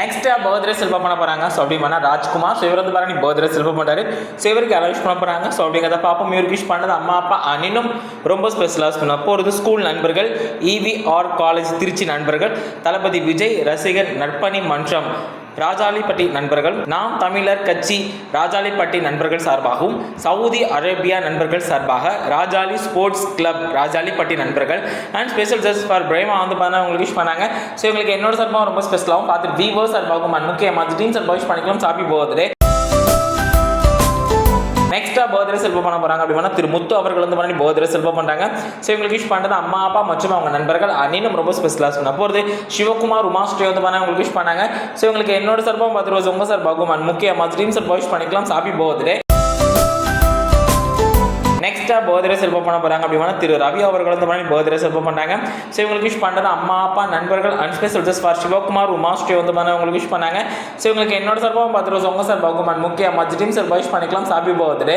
Next birthday செல்வம் பண்ண போகிறாங்க ஸோ அப்படி ராஜ்குமார் ஸோ இவர் வந்து பாருங்க பர்த்டே செல்வம் பண்ணுறாரு ஸோ இவருக்கு அலௌஸ் பண்ண போகிறாங்க ஸோ அப்படிங்கிறத பார்ப்போம். இவருக்கு விஷ் பண்ணது அம்மா அப்பா அனினும் ரொம்ப ஸ்பெஷலாக பண்ண. போகிறது ஸ்கூல் நண்பர்கள் இவி ஆர் காலேஜ் திருச்சி நண்பர்கள் தளபதி விஜய் ரசிகர் நற்பணி மன்றம். ராஜாலிப்பட்டி நண்பர்கள் நாம் தமிழர் கட்சி ராஜாலிப்பட்டி நண்பர்கள் சார்பாகவும் சவுதி அரேபியா நண்பர்கள் சார்பாக ராஜாலி ஸ்போர்ட்ஸ் கிளப் ராஜாலிப்பட்டி நண்பர்கள் and special just for Prema வந்து பார்த்தா உங்களுக்கு விஷ் பண்ணாங்க. ஸோ எங்களுக்கு என்னோட சார்பாகவும் ரொம்ப ஸ்பெஷலாகவும் பார்த்து விவோ சார்பாகவும் and முக்கியமாக டீம் சார்பாக விஷ் பண்ணிக்கலாம். சாப்பி பர்த்டே நெக்ஸ்டா பர்த்டே செல்வம் பண்ண போறாங்க அப்படின்னா திரு முத்து அவர்கள் வந்து பண்ணி பர்த்டே செல்வம் பண்றாங்க. ஸோ இவங்களுக்கு விஷ் பண்றது அம்மா அப்பா மற்றும் அவங்க நண்பர்கள் அனினும் ரொம்ப ஸ்பெஷலாக சொன்ன போகிறது சிவகுமார் உமாஸ்ரீ வந்து பண்ண உங்களுக்கு விஷ் பண்ணாங்க. ஸோ இவங்களுக்கு என்னோட சார்பாகவும் பத்து ரோஸ் உங்க சார் and முக்கியமாக ட்ரீம் சார் விஷ் பண்ணிக்கலாம். Happy birthday. நெக்ஸ்டா பர்த்டே செல்வம் பண்ண போறாங்க அப்படின்னா திரு ரவி அவர்கள் வந்து பண்ணி பர்த்டே செல்வம் பண்ணாங்க ஸோ இவங்களுக்கு விஷ் பண்ணது அம்மா அப்பா நண்பர்கள் and special just for Sivakumar Umashree வந்து பண்ண உங்களுக்கு விஷ் பண்ணாங்க. ஸோ இவங்களுக்கு என்னோட சார்பாகவும் பத்து ரோஸ் உங்க சார் and முக்கியமாக ட்ரீம் சார் விஷ் பண்ணிக்கலாம். Happy birthday.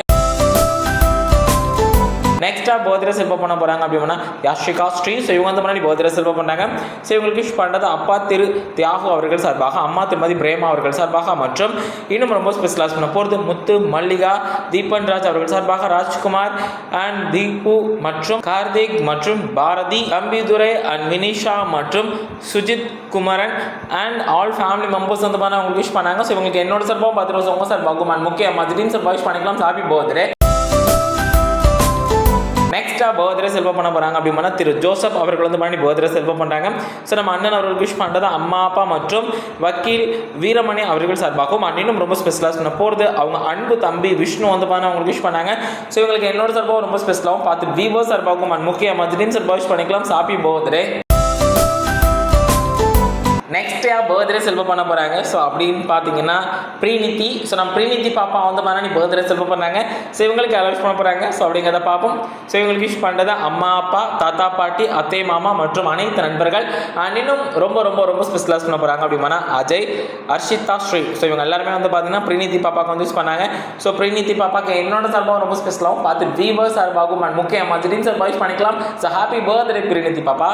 நெக்ஸ்ட்டாக போதிர சிற்பம் பண்ண போகிறாங்க அப்படின்னா யாஷிகா ஸ்ரீ ஸோ இவங்க வந்து முன்னாடி போதிர சிற்பம் பண்ணாங்க. ஸோ இவங்களுக்கு விஷ் பண்ணுறது அப்பா திரு தியாகு அவர்கள் சார்பாக அம்மா திருமதி பிரேமா அவர்கள் சார்பாக மற்றும் இன்னும் ரொம்ப ஸ்பெஷலாக பண்ண போகிறது முத்து மல்லிகா தீபன் ராஜ் அவர்கள் சார்பாக ராஜ்குமார் அண்ட் தீபு மற்றும் கார்த்திக் மற்றும் பாரதி தம்பிதுரை அண்ட் வினிஷா மற்றும் Sujith Kumaran and all family members வந்து பண்ண அவங்களுக்கு விஷ் பண்ணாங்க. ஸோ இவங்களுக்கு என்னோட சார்பாகவும் பத்து ரோஸ் உங்க சார்பாகவும் அண்ட் முக்கியமாக திடீர்னு சார்பாக விஷ் பண்ணிக்கலாம். ஹாப்பி பர்த்டே நெக்ஸ்ட்டாக பர்த்டே செல்வம் பண்ண போகிறாங்க அப்படின்னா திரு ஜோசப் அவர்கள் வந்து பண்ணி பர்த்டே செல்வம் பண்ணுறாங்க ஸோ நம்ம அண்ணன் அவர்களுக்கு விஷ் பண்ணுறது அம்மா அப்பா மற்றும் வக்கீல் வீரமணி அவர்கள் சார்பாகவும் அண்ணனும் ரொம்ப ஸ்பெஷலாக சொன்ன போகிறது அவங்க அன்பு தம்பி விஷ்ணு வந்து பண்ண அவங்களுக்கு விஷ் பண்ணாங்க. ஸோ இவங்களுக்கு என்னோட சார்பாகவும் ரொம்ப ஸ்பெஷலாகவும் பார்த்து விவோ சார்பாகவும் முக்கியமாக திடீர்னு சார்பாக விஷ் பண்ணிக்கலாம். சாப்பி பர்த்டே நெக்ஸ்ட் யார் பர்த்டே செல்வம் பண்ண போகிறாங்க ஸோ அப்படின்னு பார்த்தீங்கன்னா ப்ரீநிதி. ஸோ நம்ம ப்ரீநிதி பாப்பா வந்து பண்ண பர்த்டே செல்வம் பண்ணாங்க. ஸோ இவங்களுக்கு அலௌஸ் பண்ண போகிறாங்க ஸோ அப்படிங்கிறத பார்ப்போம். ஸோ இவங்களுக்கு விஷ் பண்ணுறது அம்மா அப்பா தாத்தா பாட்டி அத்தை மாமா மற்றும் அனைத்து நண்பர்கள். And இன்னும் ரொம்ப ரொம்ப ரொம்ப ஸ்பெஷலாக பண்ண போகிறாங்க அப்படின்னா அஜய் அர்ஷிதா ஸ்ரீ. ஸோ இவங்க எல்லாருமே வந்து பார்த்தீங்கன்னா ப்ரீநிதி பாப்பாவுக்கு வந்து யூஸ் பண்ணாங்க. ஸோ ப்ரீநிதி பாப்பாக்கு என்னோட சார்பாகவும் ரொம்ப ஸ்பெஷலாகவும் பார்த்து வீவர் சார்பாகவும் and முக்கியமாக திடீர்னு சார்பாக யூஸ் பண்ணிக்கலாம். ஸோ ஹாப்பி பர்த்டே ப்ரீநிதி பாப்பா.